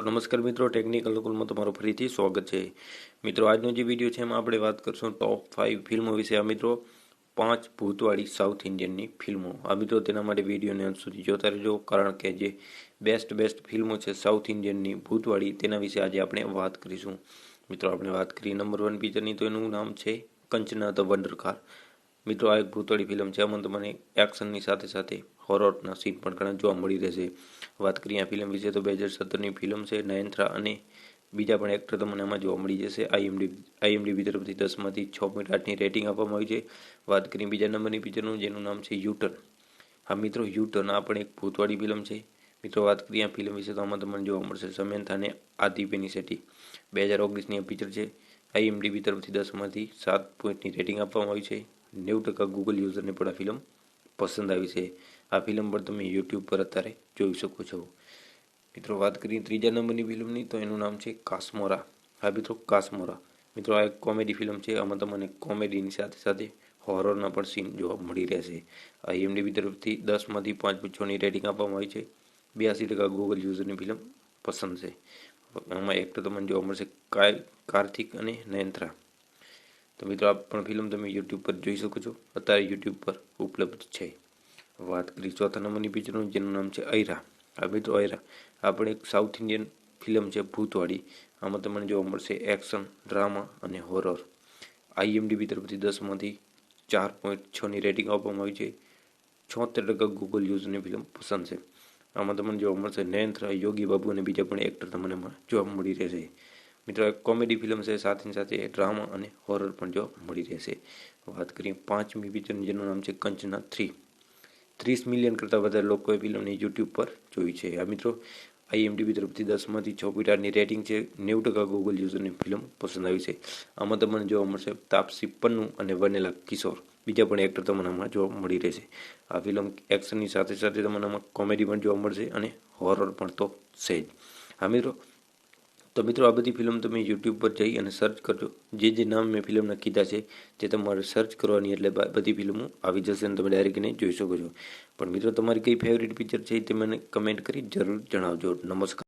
તો નમસ્કાર મિત્રો ટેકનિકલ અનુકૂળમાં તમારું ફરીથી સ્વાગત છે. મિત્રો, આજનો જે વીડિયો છે એમાં આપણે વાત કરશું ટોપ ફાઇવ ફિલ્મો વિશે. આ મિત્રો, પાંચ ભૂતવાળી સાઉથ ઇન્ડિયનની ફિલ્મો આ મિત્રો, તેના માટે વિડીયોને અંત સુધી જોતા રહેજો, કારણ કે જે બેસ્ટ બેસ્ટ ફિલ્મો છે સાઉથ ઇન્ડિયનની ભૂતવાળી, તેના વિશે આજે આપણે વાત કરીશું. મિત્રો, આપણે વાત કરીએ નંબર વન પિક્ચરની તો એનું નામ છે કંચના ધ વંડર કાર મિત્રો, આ એક ભૂતવાળી ફિલ્મ છે. આમાં તમને એક્શનની સાથે સાથે હોરરના સીન પણ ઘણા જોવા મળી રહેશે. વાત કરીએ આ ફિલ્મ વિશે, તો બે હજાર સત્તરની ફિલ્મ છે નયનથ્રા અને બીજા પણ એક્ટર તમને આમાં જોવા મળી જશે. આઈએમડી આઈએમડીબી તરફથી દસમાંથી છ પોઈન્ટ આઠની રેટિંગ આપવામાં આવી છે. વાત કરીએ બીજા નંબરની પિક્ચરનું જેનું નામ છે યુટર્ન હા, મિત્રો યુટર્ન આ પણ એક ભૂતવાળી ફિલ્મ છે. મિત્રો, વાત કરીએ આ ફિલ્મ વિશે, તો આમાં તમને જોવા મળશે સમયંથા અને આદિપેની સેટી બે હજાર ઓગણીસની આ પિક્ચર છે. આઈએમડીબી તરફથી દસમાંથી સાત પોઈન્ટની રેટિંગ આપવામાં આવી છે. નેવું ટકા ગૂગલ યુઝરને પણ આ ફિલ્મ પસંદ આવી છે. આ ફિલ્મ પણ તમે યુટ્યુબ પર અત્યારે જોઈ શકો છો. મિત્રો, વાત કરીએ ત્રીજા નંબરની ફિલ્મની, તો એનું નામ છે કાસમોરા. હા, મિત્રો, કાસમોરા. મિત્રો, આ એક કોમેડી ફિલ્મ છે. આમાં તમને કોમેડીની સાથે સાથે હોરરના પણ સીન જોવા મળી રહેશે. આ એમડીબી તરફથી દસમાંથી પાંચ પૂછોની રેટિંગ આપવામાં આવી છે. બ્યાસી ટકા ગૂગલ યુઝરની ફિલ્મ પસંદ છે. આમાં એક્ટર તમને જોવા મળશે કાર્તિક અને નયનત્રા. તો મિત્રો આ પણ ફિલ્મ તમે યુટ્યુબ પર જોઈ શકો છો. અત્યારે યુટ્યુબ પર ઉપલબ્ધ છે. વાત કરી ચોથા નંબરની પિક્ચરનું જેનું નામ છે ઐરા આ મિત્રો ઐરા આ એક સાઉથ ઇન્ડિયન ફિલ્મ છે, ભૂતવાળી. આમાં તમને જોવા મળશે એક્શન ડ્રામા અને હોરર આઈએમડીબી તરફથી દસમાંથી ચાર પોઈન્ટ છની રેટિંગ આપવામાં આવી છે. છોતેર ટકા ગૂગલ યુઝની ફિલ્મ પસંદ છે. આમાં તમને જોવા મળશે નયનથરા યોગી બાબુ અને બીજા પણ એક્ટર તમને જોવા મળી રહેશે. મિત્રો કોમેડી ફિલ્મ છે સાથે સાથે ડ્રામા અને હોરર પણ જોવા મળી રહેશે. વાત કરીએ પાંચમી પિક્ચર જેનું નામ છે કંચના થ્રી ત્રીસ મિલિયન કરતાં વધારે લોકોએ ફિલ્મને યુટ્યુબ પર જોઈ છે. આ મિત્રો આઈએમડીબી તરફથી દસમાંથી છ પીટારની રેટિંગ છે. નેવું ટકા ગૂગલ યુઝરની ફિલ્મ પસંદ આવી છે. આમાં તમને જોવા મળશે તાપસી પન્નુ અને વનેલા કિશોર. બીજા પણ એક્ટર તમને આમાં જોવા મળી રહેશે. આ ફિલ્મ એક્શનની સાથે સાથે તમને આમાં કોમેડી પણ જોવા મળશે અને હોરર પણ તો છે જ. હા મિત્રો તો મિત્રો આ બધી ફિલ્મ તમે યુટ્યુબ પર જઈ અને સર્ચ કરજો. જે જે નામ મેં ફિલ્મના કીધા છે, તે તમારે સર્ચ કરવાની એટલે બધી ફિલ્મો આવી જશે અને તમે ડાયરેક્ટ એને જોઈ શકો છો. પણ મિત્રો, તમારી કઈ ફેવરિટ પિક્ચર છે તે મને કમેન્ટ કરી જરૂર જણાવજો. નમસ્કાર.